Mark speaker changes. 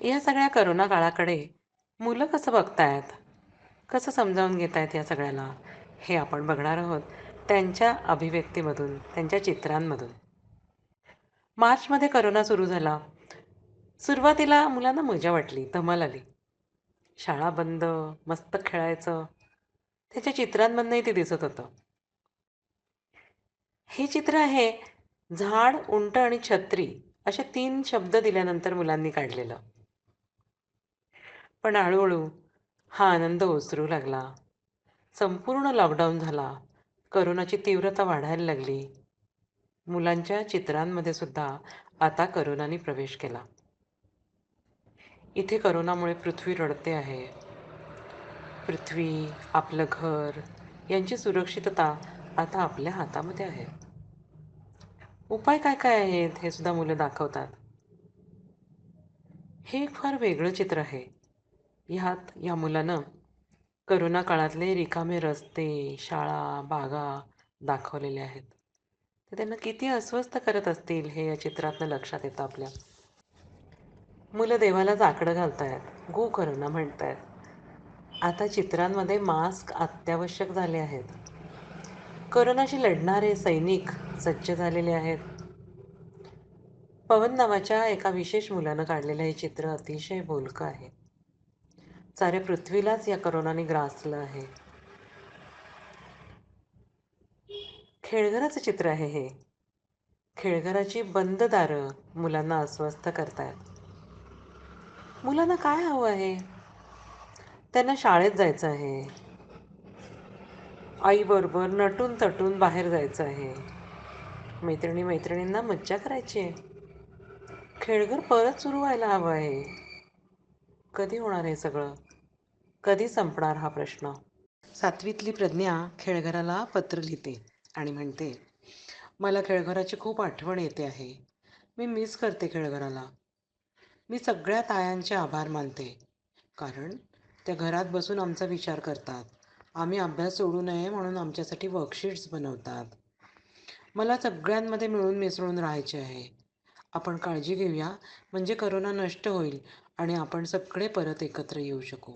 Speaker 1: या सगळ्या करोना काळाकडे मुलं कसं बघतायत? कसं समजावून घेत आहेत या सगळ्याला? हे आपण बघणार आहोत त्यांच्या अभिव्यक्तीमधून त्यांच्या चित्रांमधून. मार्चमध्ये करोना सुरू झाला. सुरुवातीला मुलांना मजा वाटली धमाल आली. शाळा बंद मस्त खेळायचं. त्याच्या चित्रांमधनंही ते दिसत होतं. हे चित्र आहे झाड उंट आणि छत्री असे तीन शब्द दिल्यानंतर मुलांनी काढलेलं. पण हळूहळू हा आनंद ओसरू लागला. संपूर्ण लॉकडाऊन झाला. करोनाची तीव्रता वाढायला लागली. मुलांच्या चित्रांमध्ये सुद्धा आता करोनाने प्रवेश केला. इथे करोनामुळे पृथ्वी रडते आहे. पृथ्वी आपलं घर यांची सुरक्षितता आता आपल्या हातामध्ये आहे. उपाय काय काय आहेत हे सुद्धा मुलं दाखवतात. हे एक फार वेगळं चित्र आहे. ह्यात या मुलानं करोना काळातले रिकामे रस्ते शाळा बागा दाखवलेले आहेत. ते त्यांना किती अस्वस्थ करत असतील हे या चित्रातनं लक्षात येतं आपल्या. मुलं देवाला जाकडं घालतायत गो करोना म्हणतायत. आता चित्रांमध्ये मास्क अत्यावश्यक झाले आहेत. करोनाशी लढणारे सैनिक सज्ज झालेले आहेत. पवन नावाच्या एका विशेष मुलानं काढलेलं हे चित्र अतिशय बोलकं आहे. साऱ्या पृथ्वीलाच या करोनाने ग्रासलं आहे. खेळघराचं चित्र आहे हे. खेळघराची बंद दारं मुलांना अस्वस्थ करतायत मुलांना काय हवं आहे? त्यांना शाळेत जायचं आहे. आईबरोबर नटून तटून बाहेर जायचं आहे. मैत्रिणी मैत्रिणींना मज्जा करायची आहे. खेळघर परत सुरू व्हायला हवं आहे. कधी होणार हे सगळं? कधी संपणार हा प्रश्न? सातवीतली प्रज्ञा खेळघराला पत्र लिहिते आणि म्हणते मला खेळघराची खूप आठवण येते आहे. मी मिस करते खेळघराला. मी सगळ्या तायांचे आभार मानते. कारण त्या घरात बसून आमचा विचार करतात. आम्ही अभ्यास सोडू नये म्हणून आमच्यासाठी वर्कशीट्स बनवतात. मला सगळ्यांमध्ये मिळून मिसळून राहायचे आहे. आपण काळजी घेऊया. म्हणजे करोना नष्ट होईल आणि आपण सगळे परत एकत्र येऊ शकू.